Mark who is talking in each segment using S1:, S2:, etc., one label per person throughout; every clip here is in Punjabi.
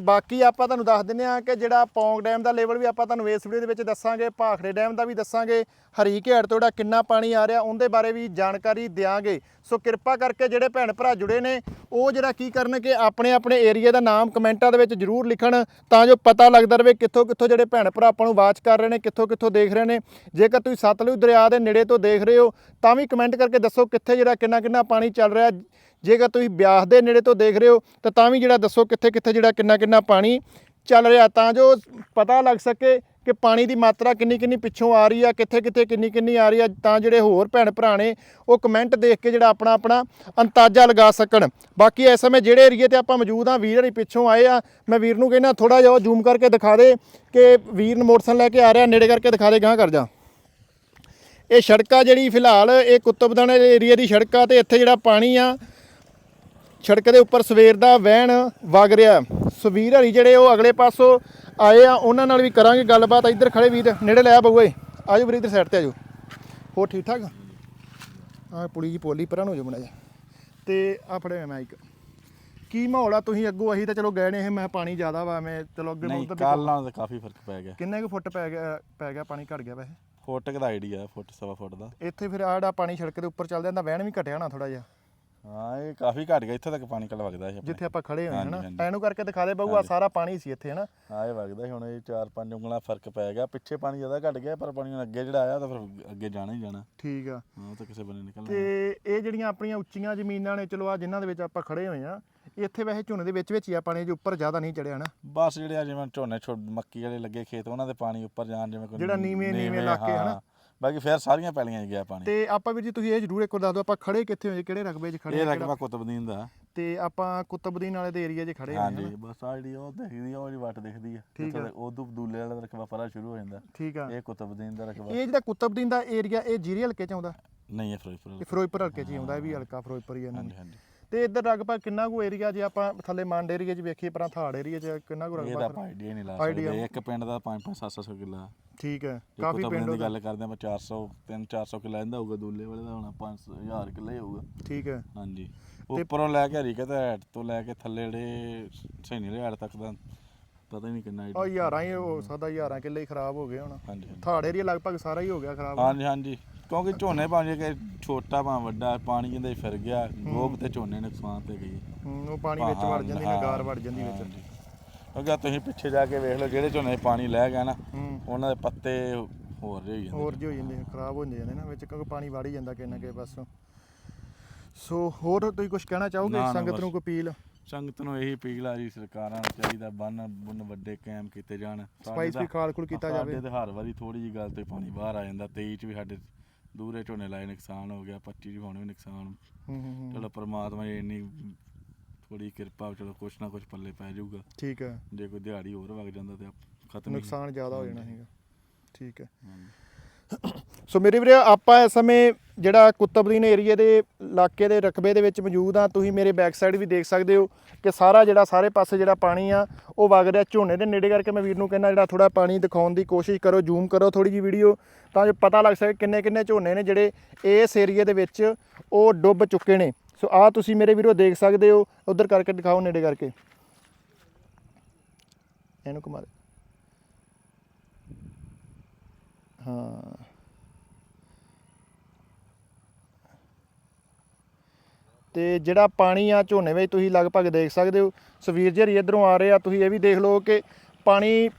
S1: ਬਾਕੀ ਆਪਾਂ ਤੁਹਾਨੂੰ ਦੱਸ ਦਿੰਨੇ ਆ ਕਿ ਜਿਹੜਾ ਪੌਂਗ ਡੈਮ ਦਾ ਲੈਵਲ ਵੀ ਆਪਾਂ ਤੁਹਾਨੂੰ ਇਸ ਵੀਡੀਓ ਦੇ ਵਿੱਚ ਦੱਸਾਂਗੇ, ਭਾਖੜੇ ਡੈਮ ਦਾ ਵੀ ਦੱਸਾਂਗੇ, ਹਰੀਕ ਹੇੜ ਤੋਂ ਜਿਹੜਾ ਕਿੰਨਾ ਪਾਣੀ ਆ ਰਿਹਾ, ਉਹਦੇ ਬਾਰੇ ਵੀ ਜਾਣਕਾਰੀ ਦਿਆਂਗੇ। ਸੋ ਕਿਰਪਾ ਕਰਕੇ ਜਿਹੜੇ ਭੈਣ ਭਰਾ ਜੁੜੇ ਨੇ, ਉਹ ਜਿਹੜਾ ਕੀ ਕਰਨ ਕਿ ਆਪਣੇ ਆਪਣੇ ਏਰੀਆ ਦਾ ਨਾਮ ਕਮੈਂਟਾਂ ਦੇ ਵਿੱਚ ਜਰੂਰ ਲਿਖਣ, ਤਾਂ ਜੋ ਪਤਾ ਲੱਗਦਾ ਰਹੇ ਕਿੱਥੋਂ ਕਿੱਥੋਂ ਜਿਹੜੇ ਭੈਣ ਭਰਾ ਆਪਾਂ ਨੂੰ ਵਾਚ ਕਰ ਰਹੇ ਨੇ, ਕਿੱਥੋਂ ਕਿੱਥੋਂ ਦੇਖ ਰਹੇ ਨੇ। ਜੇਕਰ ਤੁਸੀਂ ਸਤਲੁਜ ਦਰਿਆ ਦੇ ਨੇੜੇ ਤੋਂ ਦੇਖ ਰਹੇ ਹੋ, ਤਾਂ ਵੀ ਕਮੈਂਟ ਕਰਕੇ ਦੱਸੋ ਕਿੱਥੇ ਜਿਹੜਾ ਕਿੰਨਾ ਕਿੰਨਾ ਪਾਣੀ ਚੱਲ ਰਿਹਾ। ਜੇਕਰ ਤੁਸੀਂ ਬਿਆਸ ਦੇ ਨੇੜੇ ਤੋਂ ਦੇਖ ਰਹੇ ਹੋ, ਤਾਂ ਤਾਂ ਵੀ ਜਿਹੜਾ ਦੱਸੋ ਕਿੱਥੇ ਕਿੱਥੇ ਜਿਹੜਾ ਕਿੰਨਾ ਕਿੰਨਾ ਪਾਣੀ ਚੱਲ ਰਿਹਾ, ਤਾਂ ਜੋ ਪਤਾ ਲੱਗ ਸਕੇ ਕਿ ਪਾਣੀ ਦੀ ਮਾਤਰਾ ਕਿੰਨੀ ਕਿੰਨੀ ਪਿੱਛੋਂ ਆ ਰਹੀ ਆ, ਕਿੱਥੇ ਕਿੱਥੇ ਕਿੰਨੀ ਕਿੰਨੀ ਆ ਰਹੀ ਆ, ਤਾਂ ਜਿਹੜੇ ਹੋਰ ਭੈਣ ਭਰਾ ਨੇ, ਉਹ ਕਮੈਂਟ ਦੇਖ ਕੇ ਜਿਹੜਾ ਆਪਣਾ ਆਪਣਾ ਅੰਦਾਜ਼ਾ ਲਗਾ ਸਕਣ। ਬਾਕੀ ਇਸ ਸਮੇਂ ਜਿਹੜੇ ਏਰੀਏ ਤੇ ਆਪਾਂ ਮੌਜੂਦ ਆ, ਵੀਰ ਹਰੀ ਪਿੱਛੋਂ ਆਏ ਆ, ਮੈਂ ਵੀਰ ਨੂੰ ਕਹਿੰਦਾ ਥੋੜਾ ਜਿਹਾ ਜ਼ੂਮ ਕਰਕੇ ਦਿਖਾ ਦੇ ਕਿ ਵੀਰ ਮੋਟਰਸਾਈਕਲ ਲੈ ਕੇ ਆ ਰਿਹਾ, ਨੇੜੇ ਕਰਕੇ ਦਿਖਾ ਦੇ ਗਾਂ ਕਰ ਜਾ। ਇਹ ਸੜਕ ਆ ਜਿਹੜੀ ਫਿਲਹਾਲ, ਇਹ ਕੁੱਤਬਦਾਨਾ ਏਰੀਆ ਦੀ ਸੜਕ ਆ ਤੇ ਇੱਥੇ ਜਿਹੜਾ ਪਾਣੀ ਆ ਸੜਕ ਦੇ ਉੱਪਰ ਸਵੇਰ ਦਾ ਵਹਿਣ ਵਗ ਰਿਹਾ ਸੁਵੀਰ ਹਰੀ ਜਿਹੜੇ ਉਹ ਅਗਲੇ ਪਾਸੋਂ ਆਏ ਆ ਉਹਨਾਂ ਨਾਲ ਵੀ ਕਰਾਂਗੇ ਗੱਲਬਾਤ। ਇੱਧਰ ਖੜੇ ਵੀਰ ਨੇੜੇ ਲੈ ਆ ਬਊਏ ਆਜੋ ਵੀਰ ਇੱਧਰ ਸਾਈਡ ਤੇ ਆਜੋ। ਹੋ ਠੀਕ ਠਾਕ? ਆ ਪੁਲੀ ਜੀ ਪੋਲੀ ਪਰਾਂ ਨੂੰ ਜੋ ਬਣਾ ਜਾ ਤੇ ਆ ਫੜੇ ਮੈਂ ਇੱਕ ਕੀ ਮਾਹੌਲ ਆ? ਤੁਸੀਂ ਅੱਗੋਂ ਅਸੀਂ ਤਾਂ ਚਲੋ ਗਏ ਨੇ ਇਹ ਮੈਂ ਪਾਣੀ ਜ਼ਿਆਦਾ ਵਾ ਮੈਂ ਚਲੋ ਅੱਗੇ
S2: ਨਹੀਂ ਕੱਲ ਨਾਲ ਤਾਂ ਕਾਫੀ ਫ਼ਰਕ ਪੈ ਗਿਆ।
S1: ਕਿੰਨੇ ਕੁ ਫੁੱਟ ਪੈ ਗਿਆ ਪੈ ਗਿਆ ਪਾਣੀ? ਘਟ ਗਿਆ ਵੈਸੇ।
S2: ਫੁੱਟ ਦਾ ਆਈਡੀਆ ਫੁੱਟ ਸਵਾ ਫੁੱਟ ਦਾ।
S1: ਇੱਥੇ ਫਿਰ ਜਿਹੜਾ ਪਾਣੀ ਸੜਕ ਦੇ ਉੱਪਰ ਚੱਲਦਾ ਇਹਦਾ ਵਹਿਣ ਵੀ ਘਟਿਆ ਨਾ ਥੋੜਾ ਜਿਹਾ।
S2: ਹਾਂ ਇਹ ਕਾਫੀ ਘਟ ਗਿਆ ਇੱਥੇ ਤੱਕ ਪਾਣੀ ਕੱਲ ਵਗਦਾ ਸੀ ਆਪਣੇ।
S1: ਜਿੱਥੇ ਆਪਾਂ ਖੜੇ ਹੋਏ ਹਾਂ
S2: ਹਾਂਜੀ,
S1: ਹਨਾ
S2: ਹਾਂਜੀ।
S1: ਐਨੂੰ ਕਰਕੇ ਦਿਖਾ ਦੇ ਬਹੂ ਆ ਸਾਰਾ ਪਾਣੀ ਸੀ ਇੱਥੇ ਹਨਾ
S2: ਹਾਂ ਇਹ ਵਗਦਾ ਸੀ ਹੁਣ ਇਹ 4-5 ਉਂਗਲਾਂ ਫ਼ਰਕ ਪੈ ਗਿਆ ਪਿੱਛੇ ਪਾਣੀ ਜ਼ਿਆਦਾ ਘਟ ਗਿਆ ਪਰ ਪਾਣੀ ਹੁਣ ਅੱਗੇ ਜਿਹੜਾ ਆਇਆ ਤਾਂ ਫਿਰ ਅੱਗੇ ਜਾਣਾ ਹੀ ਜਾਣਾ
S1: ਠੀਕ ਆ
S2: ਹਾਂ ਉਹ ਤਾਂ ਕਿਸੇ ਬੰਨੇ ਨਿਕਲਣਾ
S1: ਤੇ ਇਹ ਜਿਹੜੀਆਂ ਆਪਣੀਆਂ ਉੱਚੀਆਂ ਜ਼ਮੀਨਾਂ ਨੇ ਚਲੋ ਆ ਜਿਨ੍ਹਾਂ ਦੇ ਵਿੱਚ ਆਪਾਂ ਖੜੇ ਹੋਏ ਆ ਇੱਥੇ ਵੈਸੇ ਝੋਨੇ ਦੇ ਵਿੱਚ ਵਿੱਚ ਹੀ ਆ ਪਾਣੀ ਜੇ ਉੱਪਰ ਜ਼ਿਆਦਾ ਨਹੀਂ ਚੜਿਆ ਨਾ
S2: ਬਸ ਜਿਹੜੇ ਆ ਜਿਵੇਂ ਝੋਨੇ ਛੋ ਮੱਕੀ ਵਾਲੇ ਲੱਗੇ ਖੇਤ ਉਹਨਾਂ ਦੇ ਪਾਣੀ ਉੱਪਰ ਜਾਣ ਜਿਵੇਂ ਕੋਈ
S1: ਜਿਹੜਾ ਨੀਵੇਂ- ਨੀਵੇਂ ਇਲਾਕੇ। ਹਨਾ।
S2: ਬਾਕੀ ਫਿਰ ਸਾਰੀਆਂ ਪੈਲੀਆਂ 'ਚ ਗਿਆ ਪਾਣੀ।
S1: ਤੇ ਆਪਾਂ ਵੀਰ ਜੀ ਤੁਸੀਂ ਇਹ ਜ਼ਰੂਰ ਇੱਕ ਵਾਰ ਦੱਸ ਦਿਓ ਆਪਾਂ ਖੜੇ ਕਿੱਥੇ ਹੋਏ ਕਿਹੜੇ ਰਕਬੇ 'ਚ ਖੜੇ
S2: ਇਹ
S1: ਆ,
S2: ਰਕਬਾ ਕੁਤਬਦੀਨ ਦਾ।
S1: ਤੇ ਆਪਾਂ ਕੁਤਬਦੀਨ ਵਾਲੇ ਦੇ ਏਰੀਆ 'ਚ ਖੜੇ ਹੋਏ
S2: ਹਾਂਜੀ
S1: ਹਾਂ
S2: ਬਸ ਆ ਜਿਹੜੀ ਉਹ ਦਿਖਦੀ ਆ ਉਹ ਜਿਹੜੀ ਵੱਟ ਦਿਖਦੀ ਆ
S1: ਠੀਕ ਆ।
S2: ਉਦੋਂ ਦੂਲੇ ਵਾਲਾ ਰਕਬਾ ਪਰਾ ਸ਼ੁਰੂ ਹੋ ਜਾਂਦਾ।
S1: ਠੀਕ ਆ।
S2: ਇਹ ਕੁਤਬਦੀਨ ਦਾ ਰਕਬਾ।
S1: ਇਹ ਜਿਹੜਾ ਕੁਤਬਦੀਨ ਦਾ ਏਰੀਆ ਇਹ ਜੀਰੀ ਹਲਕੇ 'ਚ ਆਉਂਦਾ?
S2: ਨਹੀਂ ਇਹ ਫਿਰੋਜ਼ਪੁਰ
S1: ਇਹ ਫਿਰੋਜ਼ਪੁਰ ਹਲਕੇ 'ਚ ਹੀ ਆਉਂਦਾ ਇਹ ਵੀ ਹਲਕਾ ਫਿਰੋਜ਼ਪੁਰ ਹੀ ਆ ਇਹਨਾਂ
S2: ਹਾਂਜੀ ਹਾਂਜੀ।
S1: ਤੇ ਇੱਧਰ ਲਗਭਗ ਕਿੰਨਾ ਕੁ ਏਰੀਆ ਜੇ ਆਪਾਂ ਥੱਲੇ ਮੰਡ ਏਰੀਆ 'ਚ ਵੇਖੀਏ ਪਰਾਂ ਥਾੜ ਏਰੀਆ 'ਚ ਕਿੰਨਾ ਕੁ
S2: ਇਹ ਤਾਂ
S1: ਰਕਬਾ
S2: ਆਪਾਂ ਆਈਡੀਆ ਨਹੀਂ ਲਾ
S1: Idea
S2: ਸਕਦੇ। ਇੱਕ ਪਿੰਡ ਦਾ 5-5 700 ਕਿੱਲਾ।
S1: ਠੀਕ ਹੈ ਕਾਫੀ ਪਿੰਡ
S2: ਦੀ ਗੱਲ ਕਰਦੇ ਆਪਾਂ 400 3-400 ਕਿੱਲਾ ਇਹਦਾ ਹੋਊਗਾ ਦੂਲੇ ਵਾਲੇ ਦਾ ਹੋਣਾ 5000 ਕਿੱਲਾ ਹੀ ਹੋਊਗਾ।
S1: ਠੀਕ ਹੈ।
S2: ਹਾਂਜੀ। ਉੱਪਰੋਂ ਲੈ ਕੇ ਹਰੀਕੇ ਤੇ ਹੈਡ ਤੋਂ ਲੈ ਕੇ ਥੱਲੇ ਜਿਹੜੇ ਸੈਨੀ ਵਾਲੇ ਹੈਡ ਤੱਕ ਦਾ ਪਤਾ ਹੀ ਨਹੀਂ ਕਿੰਨਾ
S1: ਉਹ
S2: idea।
S1: ਯਾਰਾਂ ਹੀ ਹੋ ਸਕਦਾ ਯਾਰਾਂ ਕਿੱਲੇ ਹੀ ਖਰਾਬ ਹੋ ਗਏ ਹੁਣ।
S2: ਹਾਂਜੀ ਹਾਂਜੀ।
S1: ਥਾੜ ਏਰੀਆ ਲਗਭਗ ਸਾਰਾ ਹੀ ਹੋ ਗਿਆ ਖਰਾਬ।
S2: ਹਾਂਜੀ ਹਾਂਜੀ। ਕਿਉਂਕਿ ਝੋਨੇ ਭਾਵੇਂ ਕਿ ਛੋਟਾ ਭਾਵੇਂ ਵੱਡਾ ਪਾਣੀ ਜਿੰਦੇ ਫਿਰ ਗਿਆ ਗੋਬ ਤੇ ਝੋਨੇ ਨੁਕਸਾਨ ਤੇ ਗਈ
S1: ਹੂੰ, ਉਹ ਪਾਣੀ ਵਿੱਚ ਵੜ ਜਾਂਦੀ ਨੇ ਗਾਰ ਵੜ ਜਾਂਦੀ ਵਿੱਚ।
S2: ਕਿਉਂਕਿ ਆਹ ਤੁਸੀਂ ਪਿੱਛੇ ਜਾ ਕੇ ਵੇਖ ਲਓ ਜਿਹੜੇ ਝੋਨੇ 'ਚ ਪਾਣੀ ਲੈ ਗਿਆ ਨਾ
S1: ਹੂੰ।
S2: ਉਹਨਾਂ ਦੇ ਪੱਤੇ ਹੋਰ ਜਿਹੇ ਹੋਈ ਜਾਂਦੇ।
S1: ਹੋਰ ਜੀ ਹੋ ਜਾਂਦੇ ਖਰਾਬ ਹੋ ਜਾਂਦੇ ਨੇ ਨਾ ਵਿੱਚ ਕਿਉਂਕਿ ਪਾਣੀ ਵੜ ਹੀ ਜਾਂਦਾ ਕਿੰਨਾ ਕੇ ਪਾਸੋਂ। ਸੋ ਹੋਰ ਤੁਸੀਂ ਕੁਝ ਕਹਿਣਾ ਚਾਹੋਗੇ
S2: ਨਾ, ਨਾ,
S1: ਸੰਗਤ
S2: ਬਸ।
S1: ਨੂੰ ਕੋਈ ਅਪੀਲ?
S2: ਸੰਗਤ ਨੂੰ ਇਹੀ ਅਪੀਲ ਆ ਜੀ ਸਰਕਾਰਾਂ ਨੂੰ ਚਾਹੀਦਾ ਬੰਨ ਬੁੰਨ ਵੱਡੇ ਕਾਇਮ ਕੀਤੇ ਜਾਣ। ਸਾਡੇ
S1: ਸਪਾਈਸ ਵੀ
S2: ਤਾਂ-
S1: ਖਾਲ ਖੁਲ ਕੀਤਾ ਜਾਵੇ।
S2: ਸਾਡੇ ਤੇ ਹਰ ਵਾਰੀ ਥੋੜੀ ਜੀ ਗੱਲ ਤੇ ਪਾਣੀ ਬਾਹਰ ਆ ਜਾਂਦਾ 23 ਚ ਵੀ ਸਾਡੇ ਦੂਰੇ ਝੋਨੇ ਲਾਏ ਨੁਕਸਾਨ ਹੋ ਗਿਆ 25 ਚ ਹੁਣ ਵੀ ਨੁਕਸਾਨ।
S1: ਹੂੰ ਹੂੰ ਹੂੰ।
S2: ਚਲੋ ਪ੍ਰਮਾਤਮਾ ਦੀ ਇੰਨੀ ਥੋੜੀ ਕਿਰਪਾ ਚਲੋ ਕੁਛ ਨਾ ਕੁਛ ਪੱਲੇ ਪੈ ਜਾਊਗਾ।
S1: ਠੀਕ ਹੈ।
S2: ਜੇ ਕੋਈ ਦਿਹਾੜੀ ਹੋਰ ਵਗ ਜਾਂਦਾ ਤੇ ਆਪ- ਖਤਮ ਹੀ
S1: ਨੁਕਸਾਨ ਜ਼ਿਆਦਾ ਹੋ ਜਾਣਾ ਹੈਗਾ ਠੀਕ ਹੈ।
S2: ਹਾਂਜੀ।
S1: ਸੋ ਮੇਰੇ ਵੀਰੇ, ਆਪਾਂ ਇਸ ਸਮੇਂ ਜਿਹੜਾ ਕੁਤਬਦੀਨ ਏਰੀਆ ਦੇ ਇਲਾਕੇ ਦੇ ਰਕਬੇ ਦੇ ਵਿੱਚ ਮੌਜੂਦ ਆ ਤੁਸੀਂ ਮੇਰੇ ਬੈਕ ਸਾਈਡ ਵੀ ਦੇਖ ਸਕਦੇ ਹੋ ਕਿ ਸਾਰਾ ਜਿਹੜਾ, ਸਾਰੇ ਪਾਸੇ ਜਿਹੜਾ ਪਾਣੀ ਆ, ਉਹ ਵਗ ਰਿਹਾ ਝੋਨੇ ਦੇ ਨੇੜੇ ਕਰਕੇ। ਮੈਂ ਵੀਰ ਨੂੰ ਕਹਿੰਦਾ, ਜਿਹੜਾ ਥੋੜਾ ਪਾਣੀ ਦਿਖਾਉਣ ਦੀ ਕੋਸ਼ਿਸ਼ ਕਰੋ ਜ਼ੂਮ ਕਰੋ ਥੋੜੀ ਜੀ ਵੀਡੀਓ ਤਾਂ ਜੋ ਪਤਾ ਲੱਗ ਸਕੇ ਕਿੰਨੇ ਕਿੰਨੇ ਝੋਨੇ ਨੇ ਜਿਹੜੇ ਇਸ ਏਰੀਆ ਦੇ ਵਿੱਚ ਉਹ ਡੁੱਬ ਚੁੱਕੇ ਨੇ। ਸੋ ਆ ਤੁਸੀਂ ਮੇਰੇ ਵੀਰੋ ਦੇਖ ਸਕਦੇ ਹੋ, ਉਧਰ ਕਰਕੇ ਦਿਖਾਓ ਨੇੜੇ ਕਰਕੇ। ਇਹਨੂੰ ਘੁਮਾ ਦੇ। ਹਾਂ। ਤੇ ਜਿਹੜਾ ਪਾਣੀ ਆ ਝੋਨੇ ਵਿੱਚ ਤੁਸੀਂ ਲਗਭਗ ਦੇਖ ਸਕਦੇ ਹੋ, ਸਵੀਰ ਜਿਹੜੀ ਇਧਰੋਂ ਆ ਰਿਹਾ ਤੁਸੀਂ ਇਹ ਵੀ ਦੇਖ ਲਓ ਕਿ ਪਾਣੀ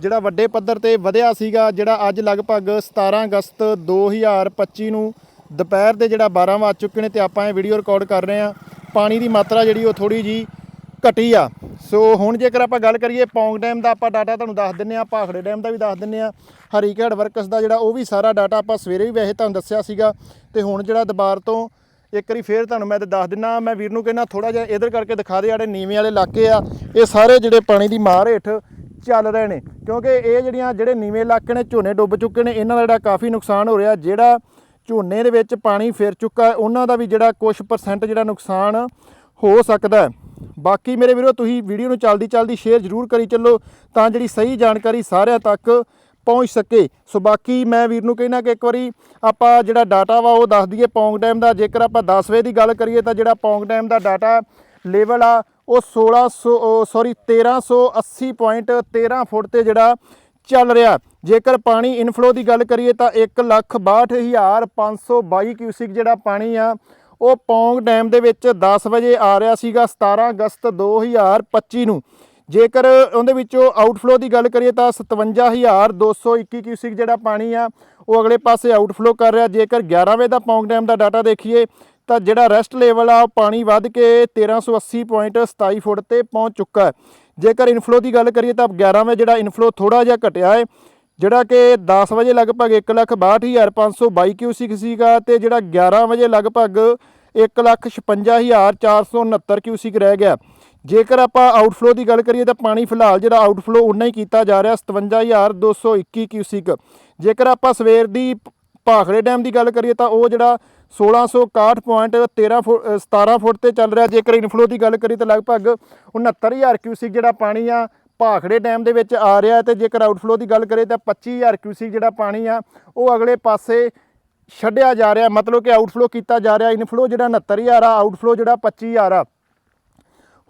S1: ਜਿਹੜਾ ਵੱਡੇ ਪੱਧਰ ਤੇ ਵਧਿਆ ਸੀਗਾ, ਜਿਹੜਾ ਅੱਜ ਲਗਭਗ 17 ਅਗਸਤ 2025 ਨੂੰ ਦੁਪਹਿਰ ਦੇ ਜਿਹੜਾ 12 ਵੱਜ ਚੁੱਕੇ ਨੇ ਤੇ ਆਪਾਂ ਇਹ ਵੀਡੀਓ ਰਿਕਾਰਡ ਕਰ ਰਹੇ ਆ ਪਾਣੀ ਦੀ ਮਾਤਰਾ ਜਿਹੜੀ ਉਹ ਥੋੜੀ ਜੀ ਘਟੀ ਆ। ਸੋ ਹੁਣ ਜੇਕਰ ਆਪਾਂ ਗੱਲ ਕਰੀਏ ਪੌਂਗ ਡੈਮ ਦਾ, ਆਪਾਂ ਡਾਟਾ ਤੁਹਾਨੂੰ ਦੱਸ ਦਿੰਨੇ ਆ, ਭਾਖੜੇ ਡੈਮ ਦਾ ਵੀ ਦੱਸ ਦਿੰਨੇ ਆ ਹਰੀਕੇਡ ਵਰਕਸ ਦਾ ਜਿਹੜਾ ਉਹ ਵੀ ਸਾਰਾ ਡਾਟਾ ਆਪਾਂ ਸਵੇਰੇ ਵੀ ਵੈਸੇ ਤੁਹਾਨੂੰ ਦੱਸਿਆ ਸੀਗਾ। ਤੇ ਹੁਣ ਜਿਹੜਾ ਦੁਬਾਰ ਤੋਂ ਇੱਕ ਵਾਰੀ ਫੇਰ ਤੁਹਾਨੂੰ ਮੈਂ ਤੇ ਦੱਸ ਦਿੰਨਾ, ਮੈਂ ਵੀਰ ਨੂੰ ਕਹਿੰਦਾ ਥੋੜਾ ਜਿਹਾ ਇਧਰ ਕਰਕੇ ਦਿਖਾ ਦੇ ਜਿਹੜੇ ਨੀਵੇਂ ਵਾਲੇ ਇਲਾਕੇ ਆ। ਇਹ ਸਾਰੇ ਜਿਹੜੇ ਪਾਣੀ ਦੀ ਮਾਰ ਹੇਠ ਚੱਲ ਰਹੇ ਨੇ। ਕਿਉਂਕਿ ਇਹ ਜਿਹੜੀਆਂ, ਜਿਹੜੇ ਨੀਵੇਂ ਇਲਾਕੇ ਨੇ, ਝੋਨੇ ਡੁੱਬ ਚੁੱਕੇ ਨੇ, ਇਹਨਾਂ ਦਾ ਜਿਹੜਾ ਕਾਫੀ ਨੁਕਸਾਨ ਹੋ ਰਿਹਾ। ਜਿਹੜਾ ਝੋਨੇ ਦੇ ਵਿੱਚ ਪਾਣੀ ਫਿਰ ਚੁੱਕਾ ਉਹਨਾਂ ਦਾ ਵੀ ਜਿਹੜਾ ਕੁਝ ਪਰਸੈਂਟ ਜਿਹੜਾ ਨੁਕਸਾਨ ਹੋ ਸਕਦਾ ਹੈ। ਬਾਕੀ ਮੇਰੇ ਵੀਰੋ, ਤੁਸੀਂ ਵੀਡੀਓ ਨੂੰ ਚਲਦੀ ਚਲਦੀ ਸ਼ੇਅਰ ਜ਼ਰੂਰ ਕਰੀ ਚੱਲੋ ਤਾਂ ਜਿਹੜੀ ਸਹੀ ਜਾਣਕਾਰੀ ਸਾਰਿਆਂ ਤੱਕ ਪਹੁੰਚ ਸਕੇ। ਸੋ ਬਾਕੀ ਮੈਂ ਵੀਰ ਨੂੰ ਕਹਿਣਾ ਕਿ ਇੱਕ ਵਾਰੀ ਆਪਾਂ ਜਿਹੜਾ ਡਾਟਾ ਵਾ ਉਹ ਦੱਸ ਦਈਏ ਪੌਂਗ ਡੈਮ ਦਾ। ਜੇਕਰ ਆਪਾਂ 10 ਵਜੇ ਦੀ ਗੱਲ ਕਰੀਏ ਤਾਂ ਜਿਹੜਾ ਪੌਂਗ ਡੈਮ ਦਾ ਡਾਟਾ ਲੈਵਲ ਆ, ਉਹ 1600 ਸੌਰੀ 1380.13 ਫੁੱਟ ਤੇ ਜਿਹੜਾ ਚੱਲ ਰਿਹਾ। ਜੇਕਰ ਪਾਣੀ ਇਨਫਲੋ ਦੀ ਗੱਲ ਕਰੀਏ ਤਾਂ 162522 ਕਿਊਸਿਕ ਜਿਹੜਾ ਪਾਣੀ ਆ ਉਹ ਪੌਂਗ ਡੈਮ ਦੇ ਵਿੱਚ 10 ਵਜੇ ਆ ਰਿਹਾ ਸੀਗਾ 17 ਅਗਸਤ 2025 ਨੂੰ। ਜੇਕਰ ਉਹਦੇ ਵਿੱਚੋਂ ਆਊਟਫਲੋ ਦੀ ਗੱਲ ਕਰੀਏ ਤਾਂ 57221 ਕਿਊਸਿਕ ਜਿਹੜਾ ਪਾਣੀ ਆ, ਉਹ ਅਗਲੇ ਪਾਸੇ ਆਊਟਫਲੋ ਕਰ ਰਿਹਾ। ਜੇਕਰ 11 ਵਜੇ ਦਾ ਪੌਂਗ ਡੈਮ ਦਾ ਡਾਟਾ ਦੇਖੀਏ, ਤਾਂ ਜਿਹੜਾ ਰੈਸਟ ਲੈਵਲ ਆ, ਉਹ ਪਾਣੀ ਵੱਧ ਕੇ 1380.27 ਫੁੱਟ ਤੇ ਪਹੁੰਚ ਚੁੱਕਾ ਹੈ। ਜੇਕਰ ਇਨਫਲੋ ਦੀ ਗੱਲ ਕਰੀਏ ਤਾਂ 11 ਵਜੇ ਜਿਹੜਾ ਇਨਫਲੋ ਥੋੜਾ ਜਿਹਾ ਘਟਿਆ ਹੈ ਜਿਹੜਾ ਕਿ 10 ਵਜੇ ਲਗਭਗ 1,62,522 ਕਿਊਸਿਕ ਸੀਗਾ ਤੇ ਜਿਹੜਾ 11 ਵਜੇ ਲਗਭਗ 1,56,469 ਕਿਊਸਿਕ ਰਹਿ ਗਿਆ। ਜੇਕਰ ਆਪਾਂ ਆਊਟਫਲੋ ਦੀ ਗੱਲ ਕਰੀਏ ਤਾਂ ਪਾਣੀ ਫਿਲਹਾਲ ਜਿਹੜਾ ਆਊਟਫਲੋ ਉਨਾ ਹੀ ਕੀਤਾ ਜਾ ਰਿਹਾ 57,221 ਕਿਊਸਿਕ। ਜੇਕਰ ਆਪਾਂ ਸਵੇਰ ਦੀ ਭਾਖੜੇ ਡੈਮ ਦੀ ਗੱਲ ਕਰੀਏ ਤਾਂ ਉਹ ਜਿਹੜਾ 1661.13 ਫੁੱਟ 17 ਫੁੱਟ ਤੇ ਚੱਲ ਰਿਹਾ। ਜੇਕਰ ਇਨਫਲੋ ਦੀ ਗੱਲ ਕਰੀਏ ਤਾਂ ਲਗਭਗ 69000 ਕਿਊਸਿਕ ਜਿਹੜਾ ਪਾਣੀ ਆ ਭਾਖੜੇ ਡੈਮ ਦੇ ਵਿੱਚ ਆ ਰਿਹਾ ਹੈ ਤੇ ਜੇਕਰ ਆਊਟਫਲੋ ਦੀ ਗੱਲ ਕਰੀਏ ਤਾਂ 25000 ਕਿਊਸਿਕ ਜਿਹੜਾ ਪਾਣੀ ਆ ਉਹ ਅਗਲੇ ਪਾਸੇ ਛੱਡਿਆ ਜਾ ਰਿਹਾ ਮਤਲਬ ਕਿ ਆਊਟਫਲੋ ਕੀਤਾ ਜਾ ਰਿਹਾ ਇਨਫਲੋ ਜਿਹੜਾ 69000 ਆ ਆਊਟਫਲੋ ਜਿਹੜਾ 25000 ਆ।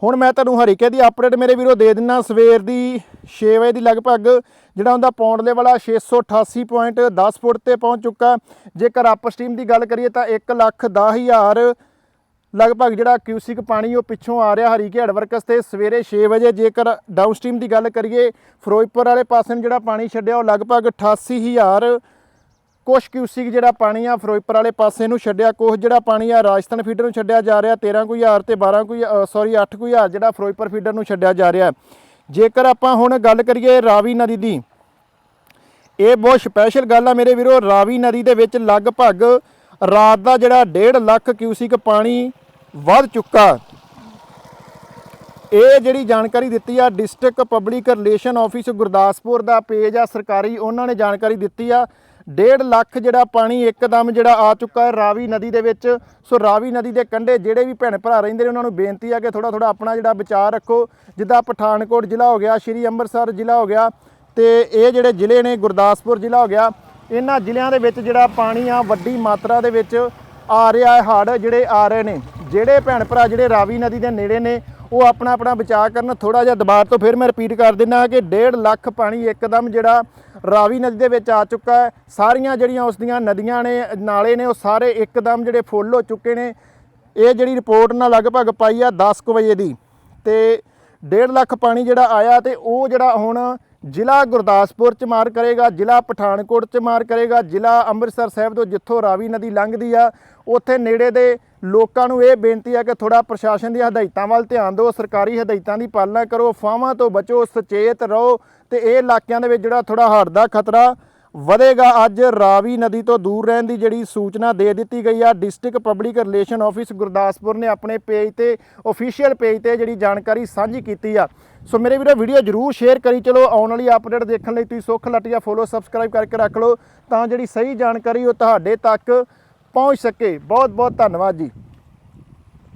S1: ਹੁਣ ਮੈਂ ਤੁਹਾਨੂੰ ਹਰੀਕੇ ਦੀ ਅਪਡੇਟ ਮੇਰੇ ਵੀਰੋ ਦੇ ਦਿੰਨਾ ਸਵੇਰ ਦੀ 6 ਵਜੇ ਦੀ ਲਗਭਗ ਜਿਹੜਾ ਉਹਦਾ ਪੌਂਡ ਲੈਵਲ ਆ 688.10 ਫੁੱਟ ਤੇ ਪਹੁੰਚ ਚੁੱਕਾ। ਜੇਕਰ ਅਪਸਟ੍ਰੀਮ ਦੀ ਗੱਲ ਕਰੀਏ ਤਾਂ 1,10,000 ਲਗਭਗ ਜਿਹੜਾ ਕਿਊਸਿਕ ਪਾਣੀ ਉਹ ਪਿੱਛੋਂ ਆ ਰਿਹਾ ਹਰੀਕੇ ਹੈਡਵਰਕਸ ਤੇ ਸਵੇਰੇ 6 ਵਜੇ। ਜੇਕਰ ਡਾਊਨਸਟ੍ਰੀਮ ਦੀ ਗੱਲ ਕਰੀਏ, ਫਿਰੋਜ਼ਪੁਰ ਵਾਲੇ ਪਾਸੇ ਨੂੰ ਜਿਹੜਾ ਪਾਣੀ ਛੱਡਿਆ, ਉਹ ਲਗਭਗ 88000 ਕੁਛ ਕਿਊਸਿਕ ਜਿਹੜਾ ਪਾਣੀ ਆ ਫਿਰੋਜ਼ਪੁਰ ਵਾਲੇ ਪਾਸੇ ਨੂੰ ਛੱਡਿਆ। ਕੁਛ ਜਿਹੜਾ ਪਾਣੀ ਆ ਰਾਜਸਥਾਨ ਫੀਡਰ ਨੂੰ ਛੱਡਿਆ ਜਾ ਰਿਹਾ 13 ਕੁ ਹਜ਼ਾਰ ਤੇ 12 ਕੁ ਸੌਰੀ 8 ਕੁ ਹਜ਼ਾਰ ਜਿਹੜਾ ਫਿਰੋਜ਼ਪੁਰ ਫੀਡਰ ਨੂੰ ਛੱਡਿਆ ਜਾ ਰਿਹਾ। ਜੇਕਰ ਆਪਾਂ ਹੁਣ ਗੱਲ ਕਰੀਏ ਰਾਵੀ ਨਦੀ ਦੀ, ਇਹ ਬਹੁਤ ਸਪੈਸ਼ਲ ਗੱਲ ਆ ਮੇਰੇ ਵੀਰੋ। ਰਾਵੀ ਨਦੀ ਦੇ ਵਿੱਚ ਲਗਭਗ ਰਾਤ ਦਾ ਜਿਹੜਾ 1.5 ਲੱਖ ਕਿਊਸਿਕ ਪਾਣੀ ਵੱਧ ਚੁੱਕਾ ਇਹ ਜਿਹੜੀ ਜਾਣਕਾਰੀ ਦਿੱਤੀ ਆ district public relation office Gurdaspur ਦਾ ਪੇਜ ਆ, ਸਰਕਾਰੀ, ਉਹਨਾਂ ਨੇ ਜਾਣਕਾਰੀ ਦਿੱਤੀ ਆ। 1.5 ਲੱਖ ਜਿਹੜਾ ਪਾਣੀ ਇੱਕਦਮ ਜਿਹੜਾ ਆ ਚੁੱਕਾ ਹੈ ਰਾਵੀ ਨਦੀ ਦੇ ਵਿੱਚ। ਸੋ ਰਾਵੀ ਨਦੀ ਦੇ ਕੰਢੇ ਜਿਹੜੇ ਵੀ ਭੈਣ ਭਰਾ ਰਹਿੰਦੇ ਨੇ, ਉਹਨਾਂ ਨੂੰ ਬੇਨਤੀ ਆ ਕਿ ਥੋੜਾ ਥੋੜਾ ਆਪਣਾ ਜਿਹੜਾ ਵਿਚਾਰ ਰੱਖੋ। ਜਿੱਦਾਂ ਪਠਾਨਕੋਟ ਜ਼ਿਲ੍ਹਾ ਹੋ ਗਿਆ, ਸ਼੍ਰੀ ਅੰਮ੍ਰਿਤਸਰ ਜ਼ਿਲ੍ਹਾ ਹੋ ਗਿਆ ਤੇ ਇਹ ਜਿਹੜੇ ਜ਼ਿਲ੍ਹੇ ਨੇ, ਗੁਰਦਾਸਪੁਰ ਜ਼ਿਲ੍ਹਾ ਹੋ ਗਿਆ ਇਹਨਾਂ ਜ਼ਿਲ੍ਹਿਆਂ ਦੇ ਵਿੱਚ ਜਿਹੜਾ ਪਾਣੀ ਆ, ਵੱਡੀ ਮਾਤਰਾ ਦੇ ਵਿੱਚ ਆ ਰਿਹਾ ਹੈ, ਹੜ੍ਹ ਜਿਹੜੇ ਆ ਰਹੇ ਨੇ। ਜਿਹੜੇ ਭੈਣ ਭਰਾ, ਜਿਹੜੇ ਰਾਵੀ ਨਦੀ ਦੇ ਨੇੜੇ ਨੇ, ਉਹ ਆਪਣਾ ਆਪਣਾ ਬਚਾਅ ਕਰਨ ਥੋੜਾ ਜਿਹਾ ਦੁਬਾਰਾ ਤੋਂ ਫਿਰ ਮੈਂ ਰਿਪੀਟ ਕਰ ਦਿੰਦਾ ਕਿ 1.5 ਲੱਖ ਪਾਣੀ ਇੱਕਦਮ ਜਿਹੜਾ ਰਾਵੀ ਨਦੀ ਦੇ ਵਿੱਚ ਆ ਚੁੱਕਾ ਹੈ। ਸਾਰੀਆਂ ਜਿਹੜੀਆਂ ਉਸ ਦੀਆਂ ਨਦੀਆਂ ਨੇ, ਨਾਲੇ ਨੇ, ਉਹ ਸਾਰੇ ਇੱਕਦਮ ਜਿਹੜੇ ਫੁੱਲ ਹੋ ਚੁੱਕੇ ਨੇ। ਇਹ ਜਿਹੜੀ ਰਿਪੋਰਟ ਨਾਲ ਲਗਭਗ ਪਾਈ ਆ 10 ਕੁ ਵਜੇ ਦੀ। ਤੇ 1.5 ਲੱਖ ਪਾਣੀ ਜਿਹੜਾ ਆਇਆ ਤੇ ਉਹ ਜਿਹੜਾ ਹੁਣ ਜ਼ਿਲ੍ਹਾ ਗੁਰਦਾਸਪੁਰ ਚ ਮਾਰ ਕਰੇਗਾ, ਜ਼ਿਲ੍ਹਾ ਪਠਾਨਕੋਟ ਚ ਮਾਰ ਕਰੇਗਾ, ਜ਼ਿਲ੍ਹਾ ਅੰਮ੍ਰਿਤਸਰ ਸਾਹਿਬ ਤੋਂ ਜਿੱਥੋਂ ਰਾਵੀ ਨਦੀ ਲੰਘਦੀ ਆ, ਉੱਥੇ ਨੇੜੇ ਦੇ ਲੋਕਾਂ ਨੂੰ ਇਹ ਬੇਨਤੀ ਆ ਕਿ ਥੋੜਾ ਪ੍ਰਸ਼ਾਸਨ ਦੀਆਂ ਹਦਾਇਤਾਂ ਵੱਲ ਧਿਆਨ ਦਿਓ, ਸਰਕਾਰੀ ਹਦਾਇਤਾਂ ਦੀ ਪਾਲਣਾ ਕਰੋ, ਫਾਵਾਂ ਤੋਂ ਬਚੋ, ਸੁਚੇਤ ਰਹੋ ਤੇ ਇਹ ਇਲਾਕਿਆਂ ਦੇ ਵਿੱਚ ਜਿਹੜਾ ਥੋੜਾ ਹੜ੍ਹ ਦਾ ਖਤਰਾ ਵਧੇਗਾ। ਅੱਜ ਰਾਵੀ ਨਦੀ ਤੋਂ ਦੂਰ ਰਹਿਣ ਦੀ ਜਿਹੜੀ ਸੂਚਨਾ ਦੇ ਦਿੱਤੀ ਗਈ ਆ, district public relation office Gurdaspur ਨੇ ਆਪਣੇ ਪੇਜ ਤੇ ਅਫੀਸ਼ੀਅਲ ਪੇਜ ਤੇ ਜਿਹੜੀ ਜਾਣਕਾਰੀ ਸਾਂਝੀ ਕੀਤੀ ਆ। ਸੋ ਮੇਰੇ ਵੀਰੋ ਵੀਡੀਓ ਜਰੂਰ ਸ਼ੇਅਰ ਕਰੀ ਚਲੋ, ਆਉਣ ਵਾਲੀ ਅਪਡੇਟ ਦੇਖਣ ਲਈ ਤੁਸੀਂ ਸੁੱਖ ਲਟਿਆ ਫੋਲੋ ਸਬਸਕ੍ਰਾਈਬ ਕਰਕੇ ਰੱਖ ਲਓ ਤਾਂ ਜਿਹੜੀ ਸਹੀ ਜਾਣਕਾਰੀ ਉਹ ਤੁਹਾਡੇ ਤੱਕ ਪਹੁੰਚ ਸਕੇ। ਬਹੁਤ ਬਹੁਤ ਧੰਨਵਾਦ ਜੀ।